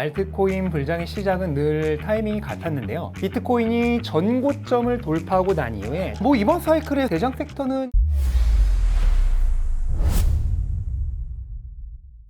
알트코인 불장의 시작은 늘 타이밍이 같았는데요. 비트코인이 전고점을 돌파하고 난 이후에 뭐 이번 사이클의 대장 섹터는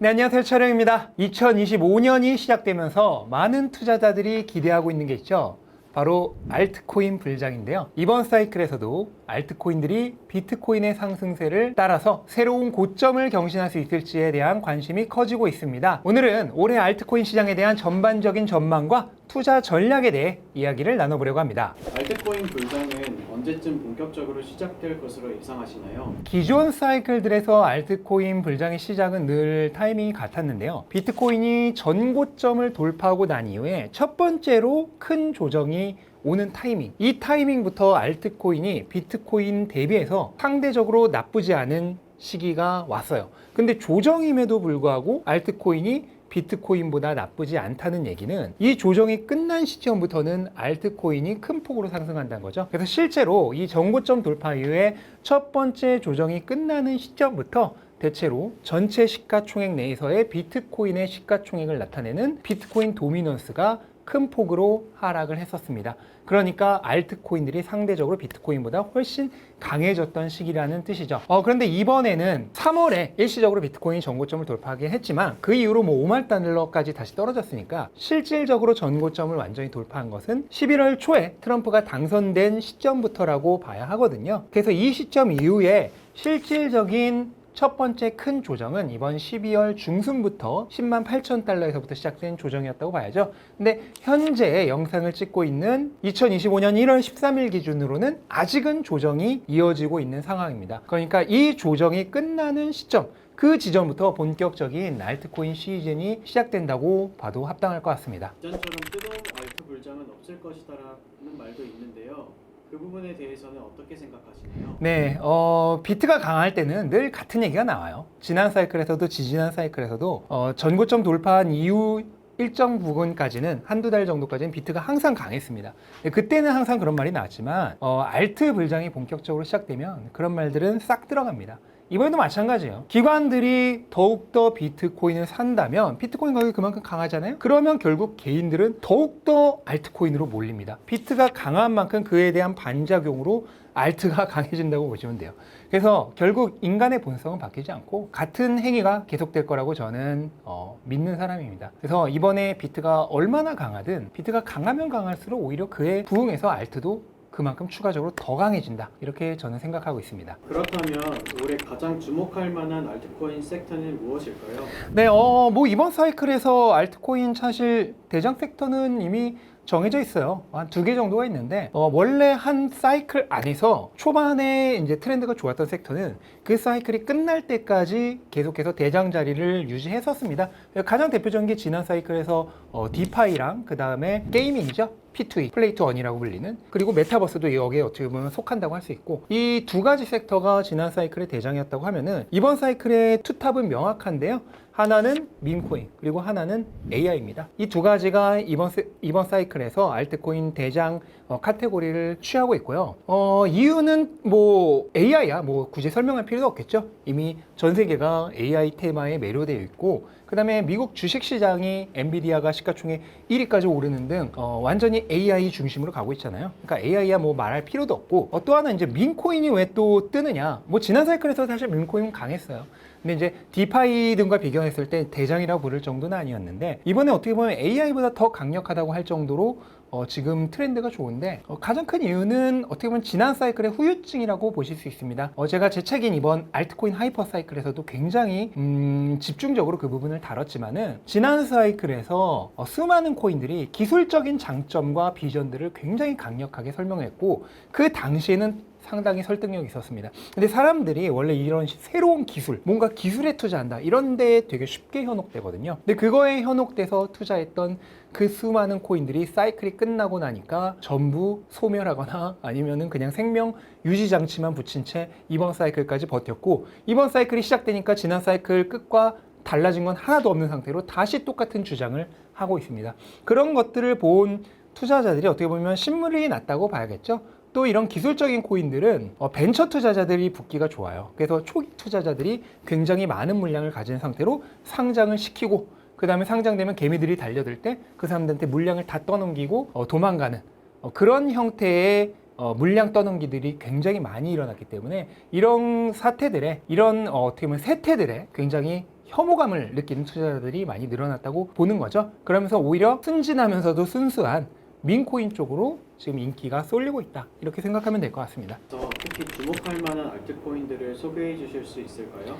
네, 안녕하세요. 촬영입니다. 2025년이 시작되면서 많은 투자자들이 기대하고 있는 게 있죠. 바로 알트코인 불장인데요. 이번 사이클에서도 알트코인들이 비트코인의 상승세를 따라서 새로운 고점을 경신할 수 있을지에 대한 관심이 커지고 있습니다. 오늘은 올해 알트코인 시장에 대한 전반적인 전망과 투자 전략에 대해 이야기를 나눠보려고 합니다. 알트코인 불장은 언제쯤 본격적으로 시작될 것으로 예상하시나요? 기존 사이클들에서 알트코인 불장의 시작은 늘 타이밍이 같았는데요. 비트코인이 전고점을 돌파하고 난 이후에 첫 번째로 큰 조정이 오는 타이밍. 이 타이밍부터 알트코인이 비트코인 대비해서 상대적으로 나쁘지 않은 시기가 왔어요. 근데 조정임에도 불구하고 알트코인이 비트코인보다 나쁘지 않다는 얘기는 이 조정이 끝난 시점부터는 알트코인이 큰 폭으로 상승한다는 거죠. 그래서 실제로 이 전고점 돌파 이후에 첫 번째 조정이 끝나는 시점부터 대체로 전체 시가총액 내에서의 비트코인의 시가총액을 나타내는 비트코인 도미넌스가 큰 폭으로 하락을 했었습니다. 그러니까 알트코인들이 상대적으로 비트코인보다 훨씬 강해졌던 시기라는 뜻이죠. 어, 그런데 이번에는 3월에 일시적으로 비트코인이 전고점을 돌파하긴 했지만 그 이후로 뭐 5만 달러까지 다시 떨어졌으니까 실질적으로 전고점을 완전히 돌파한 것은 11월 초에 트럼프가 당선된 시점부터라고 봐야 하거든요. 그래서 이 시점 이후에 실질적인 첫 번째 큰 조정은 이번 12월 중순부터 10만 8천 달러에서부터 시작된 조정이었다고 봐야죠. 근데 현재 영상을 찍고 있는 2025년 1월 13일 기준으로는 아직은 조정이 이어지고 있는 상황입니다. 그러니까 이 조정이 끝나는 시점, 그 지점부터 본격적인 알트코인 시즌이 시작된다고 봐도 합당할 것 같습니다. 이전처럼 뜨거운 알트 불장은 없을 것이다라는 말도 있는데요. 그 부분에 대해서는 어떻게 생각하시나요? 네, 어, 비트가 강할 때는 늘 같은 얘기가 나와요. 지난 사이클에서도 지지난 사이클에서도 어, 전고점 돌파한 이후 일정 부분까지는 한두 달 정도까지는 비트가 항상 강했습니다. 네, 그때는 항상 그런 말이 나왔지만 어, 알트 불장이 본격적으로 시작되면 그런 말들은 싹 들어갑니다. 이번에도 마찬가지예요. 기관들이 더욱더 비트코인을 산다면 비트코인 가격이 그만큼 강하잖아요. 그러면 결국 개인들은 더욱더 알트코인으로 몰립니다. 비트가 강한 만큼 그에 대한 반작용으로 알트가 강해진다고 보시면 돼요. 그래서 결국 인간의 본성은 바뀌지 않고 같은 행위가 계속될 거라고 저는 어, 믿는 사람입니다. 그래서 이번에 비트가 얼마나 강하든 비트가 강하면 강할수록 오히려 그에 부응해서 알트도 그만큼 추가적으로 더 강해진다. 이렇게 저는 생각하고 있습니다. 그렇다면 올해 가장 주목할 만한 알트코인 섹터는 무엇일까요? 네, 어, 뭐 이번 사이클에서 알트코인 사실 대장 섹터는 이미 정해져 있어요. 한 두 개 정도가 있는데 어, 원래 한 사이클 안에서 초반에 이제 트렌드가 좋았던 섹터는 그 사이클이 끝날 때까지 계속해서 대장 자리를 유지했었습니다. 가장 대표적인 게 지난 사이클에서 어, 디파이랑 그 다음에 게이밍이죠. P2E, 플레이트 원이라고 불리는 그리고 메타버스도 여기에 어떻게 보면 속한다고 할 수 있고 이 두 가지 섹터가 지난 사이클의 대장이었다고 하면은 이번 사이클의 투탑은 명확한데요. 하나는 밈코인 그리고 하나는 AI입니다. 이 두 가지가 이번 세- 이번 사이클에서 알트코인 대장 어, 카테고리를 취하고 있고요. 어, 이유는 뭐 AI야 뭐 굳이 설명할 필요도 없겠죠. 이미 전 세계가 AI 테마에 매료되어 있고 그다음에 미국 주식 시장이 엔비디아가 시가총액 1위까지 오르는 등 어, 완전히 AI 중심으로 가고 있잖아요. 그러니까 AI야 뭐 말할 필요도 없고 어, 또 하나 이제 민코인이 왜 또 뜨느냐? 뭐 지난 사이클에서 사실 민코인 강했어요. 근데 이제 디파이 등과 비교했을 때 대장이라고 부를 정도는 아니었는데 이번에 어떻게 보면 AI보다 더 강력하다고 할 정도로 어, 지금 트렌드가 좋은데 어, 가장 큰 이유는 어떻게 보면 지난 사이클의 후유증이라고 보실 수 있습니다. 어, 제가 제 책인 이번 알트코인 하이퍼 사이클에서도 굉장히 음, 집중적으로 그 부분을 다뤘지만은 지난 사이클에서 어, 수많은 코인들이 기술적인 장점과 비전들을 굉장히 강력하게 설명했고 그 당시에는 상당히 설득력이 있었습니다. 근데 사람들이 원래 이런 시- 새로운 기술, 뭔가 기술에 투자한다 이런 데에 되게 쉽게 현혹되거든요. 근데 그거에 현혹돼서 투자했던 그 수많은 코인들이 사이클이 끝나고 나니까 전부 소멸하거나 아니면은 그냥 생명 유지 장치만 붙인 채 이번 사이클까지 버텼고 이번 사이클이 시작되니까 지난 사이클 끝과 달라진 건 하나도 없는 상태로 다시 똑같은 주장을 하고 있습니다. 그런 것들을 본 투자자들이 어떻게 보면 신물이 났다고 봐야겠죠. 또 이런 기술적인 코인들은 어, 벤처 투자자들이 붙기가 좋아요. 그래서 초기 투자자들이 굉장히 많은 물량을 가진 상태로 상장을 시키고 그그 다음에 상장되면 개미들이 달려들 때 그 사람들한테 물량을 다 떠넘기고 어, 도망가는 어, 그런 형태의 어, 물량 떠넘기들이 굉장히 많이 일어났기 때문에 이런 사태들에 이런 어, 어떻게 보면 세태들에 굉장히 혐오감을 느끼는 투자자들이 많이 늘어났다고 보는 거죠. 그러면서 오히려 순진하면서도 순수한 민코인 쪽으로 지금 인기가 쏠리고 있다. 이렇게 생각하면 될 것 같습니다. 특히 주목할 만한 알트코인들을 소개해 주실 수 있을까요?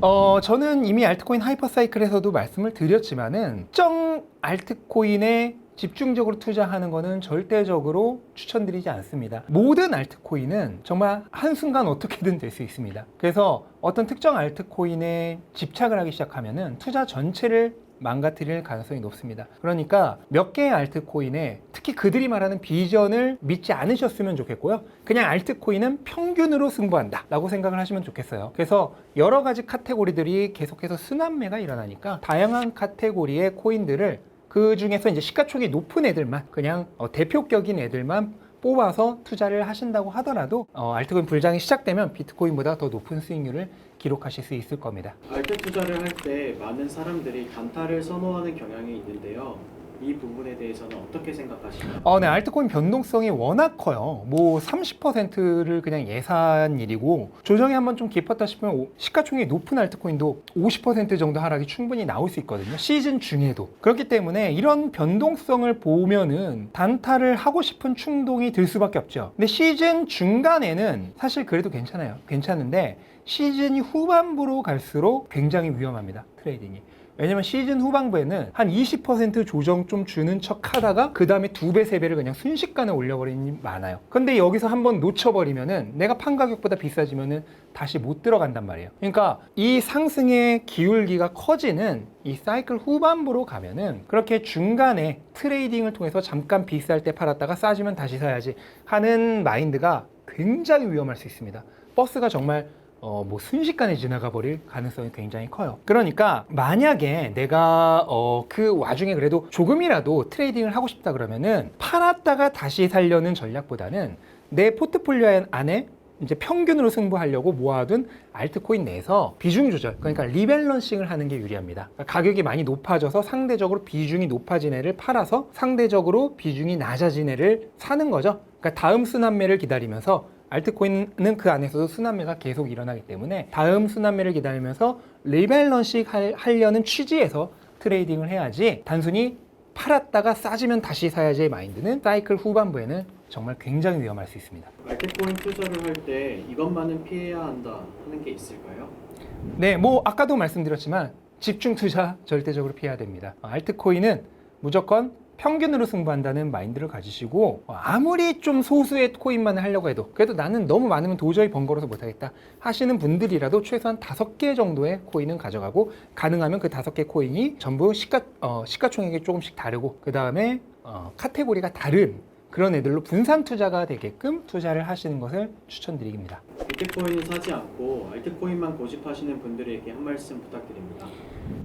어, 저는 이미 알트코인 하이퍼사이클에서도 말씀을 드렸지만은 특정 알트코인에 집중적으로 투자하는 것은 절대적으로 추천드리지 않습니다. 모든 알트코인은 정말 한순간 어떻게든 될 수 있습니다. 그래서 어떤 특정 알트코인에 집착을 하기 시작하면은 투자 전체를 망가뜨릴 가능성이 높습니다. 그러니까 몇 개의 알트코인에 특히 그들이 말하는 비전을 믿지 않으셨으면 좋겠고요. 그냥 알트코인은 평균으로 승부한다 라고 생각을 하시면 좋겠어요. 그래서 여러 가지 카테고리들이 계속해서 순환매가 일어나니까 다양한 카테고리의 코인들을 그 중에서 이제 시가총이 높은 애들만 그냥 어, 대표격인 애들만 뽑아서 투자를 하신다고 하더라도 어, 알트코인 불장이 시작되면 비트코인보다 더 높은 수익률을 기록하실 수 있을 겁니다. 알트 투자를 할 때 많은 사람들이 단타를 선호하는 경향이 있는데요. 이 부분에 대해서는 어떻게 생각하시나요? 어, 네, 알트코인 변동성이 워낙 커요. 뭐 30%를 그냥 예산 일이고 조정이 한번 좀 깊었다 싶으면 오- 시가총액이 높은 알트코인도 50% 정도 하락이 충분히 나올 수 있거든요. 시즌 중에도. 그렇기 때문에 이런 변동성을 보면은 단타를 하고 싶은 충동이 들 수밖에 없죠. 근데 시즌 중간에는 사실 그래도 괜찮아요. 괜찮은데 시즌이 후반부로 갈수록 굉장히 위험합니다. 트레이딩이. 왜냐면 시즌 후반부에는 한 20% 조정 좀 주는 척 하다가 그 다음에 두 배, 세 배를 그냥 순식간에 올려버리는 게 많아요. 근데 여기서 한번 놓쳐버리면은 내가 판 가격보다 비싸지면은 다시 못 들어간단 말이에요. 그러니까 이 상승의 기울기가 커지는 이 사이클 후반부로 가면은 그렇게 중간에 트레이딩을 통해서 잠깐 비쌀 때 팔았다가 싸지면 다시 사야지 하는 마인드가 굉장히 위험할 수 있습니다. 버스가 정말 어, 뭐 순식간에 지나가 버릴 가능성이 굉장히 커요. 그러니까 만약에 내가 어, 그 와중에 그래도 조금이라도 트레이딩을 하고 싶다 그러면은 팔았다가 다시 살려는 전략보다는 내 포트폴리오 안에 이제 평균으로 승부하려고 모아둔 알트코인 내에서 비중 조절, 그러니까 리밸런싱을 하는 게 유리합니다. 그러니까 가격이 많이 높아져서 상대적으로 비중이 높아진 애를 팔아서 상대적으로 비중이 낮아진 애를 사는 거죠. 그러니까 다음 순환매를 기다리면서 알트코인은 그 안에서도 순환매가 계속 일어나기 때문에 다음 순환매를 기다리면서 리밸런싱 할- 하려는 취지에서 트레이딩을 해야지 단순히 팔았다가 싸지면 다시 사야지의 마인드는 사이클 후반부에는 정말 굉장히 위험할 수 있습니다. 알트코인 투자를 할 때 이것만은 피해야 한다 하는 게 있을까요? 네, 뭐 아까도 말씀드렸지만 집중 투자 절대적으로 피해야 됩니다. 어, 알트코인은 무조건 평균으로 승부한다는 마인드를 가지시고 어, 아무리 좀 소수의 코인만 하려고 해도 그래도 나는 너무 많으면 도저히 번거로워서 못하겠다 하시는 분들이라도 최소한 다섯 개 정도의 코인은 가져가고 가능하면 그 다섯 개 코인이 전부 시가 어, 시가총액이 조금씩 다르고 그 다음에 어, 카테고리가 다른 그런 애들로 분산 투자가 되게끔 투자를 하시는 것을 추천드립니다. 비트코인을 사지 않고 알트코인만 고집하시는 분들에게 한 말씀 부탁드립니다.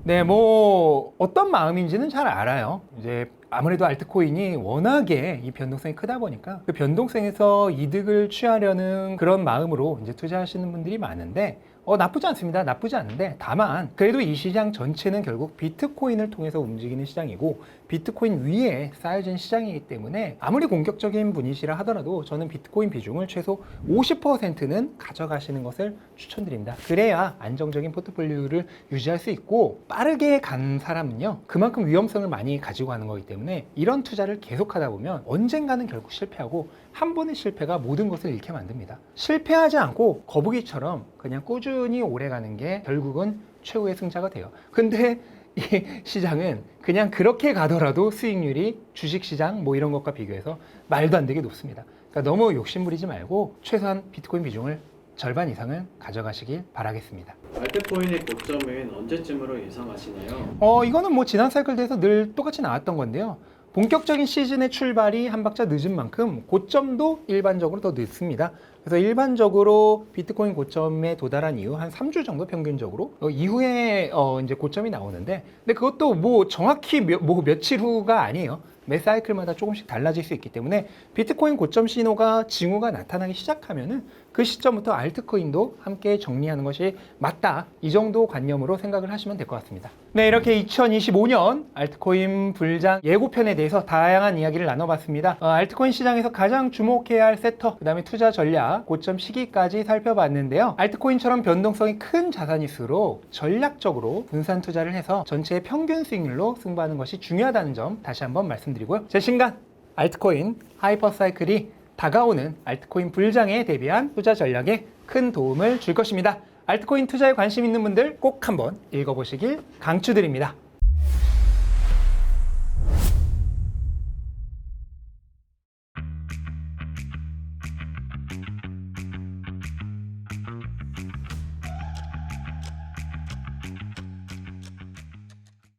네, 뭐 어떤 마음인지는 잘 알아요. 이제 아무래도 알트코인이 워낙에 이 변동성이 크다 보니까 그 변동성에서 이득을 취하려는 그런 마음으로 이제 투자하시는 분들이 많은데 어, 나쁘지 않습니다. 나쁘지 않은데 다만 그래도 이 시장 전체는 결국 비트코인을 통해서 움직이는 시장이고 비트코인 위에 쌓여진 시장이기 때문에 아무리 공격적인 분이시라 하더라도 저는 비트코인 비중을 최소 50%는 가져가시는 것을 추천드립니다. 그래야 안정적인 포트폴리오를 유지할 수 있고 빠르게 간 사람은요 그만큼 위험성을 많이 가지고 가는 거기 때문에 이런 투자를 계속하다 보면 언젠가는 결국 실패하고 한 번의 실패가 모든 것을 잃게 만듭니다. 실패하지 않고 거북이처럼 그냥 꾸준히 오래 가는 게 결국은 최후의 승자가 돼요. 근데 이 시장은 그냥 그렇게 가더라도 수익률이 주식시장 뭐 이런 것과 비교해서 말도 안 되게 높습니다. 그러니까 너무 욕심부리지 말고 최소한 비트코인 비중을 절반 이상은 가져가시길 바라겠습니다. 알트코인의 고점은 언제쯤으로 예상하시나요? 어, 이거는 뭐 지난 사이클에서 늘 똑같이 나왔던 건데요. 본격적인 시즌의 출발이 한 박자 늦은 만큼 고점도 일반적으로 더 늦습니다. 그래서 일반적으로 비트코인 고점에 도달한 이후 한 3주 정도 평균적으로 어, 이후에 어, 이제 고점이 나오는데 근데 그것도 뭐 정확히 몇, 뭐 며칠 후가 아니에요. 매 사이클마다 조금씩 달라질 수 있기 때문에 비트코인 고점 신호가 징후가 나타나기 시작하면은 그 시점부터 알트코인도 함께 정리하는 것이 맞다. 이 정도 관념으로 생각을 하시면 될 것 같습니다. 네, 이렇게 2025년 알트코인 불장 예고편에 대해서 다양한 이야기를 나눠봤습니다. 어, 알트코인 시장에서 가장 주목해야 할 섹터, 그 다음에 투자 전략, 고점 시기까지 살펴봤는데요. 알트코인처럼 변동성이 큰 자산일수록 전략적으로 분산 투자를 해서 전체의 평균 수익률로 승부하는 것이 중요하다는 점 다시 한번 말씀드리고요. 제 신간 알트코인 하이퍼사이클이 다가오는 알트코인 불장에 대비한 투자 전략에 큰 도움을 줄 것입니다. 알트코인 투자에 관심 있는 분들 꼭 한번 읽어보시길 강추드립니다.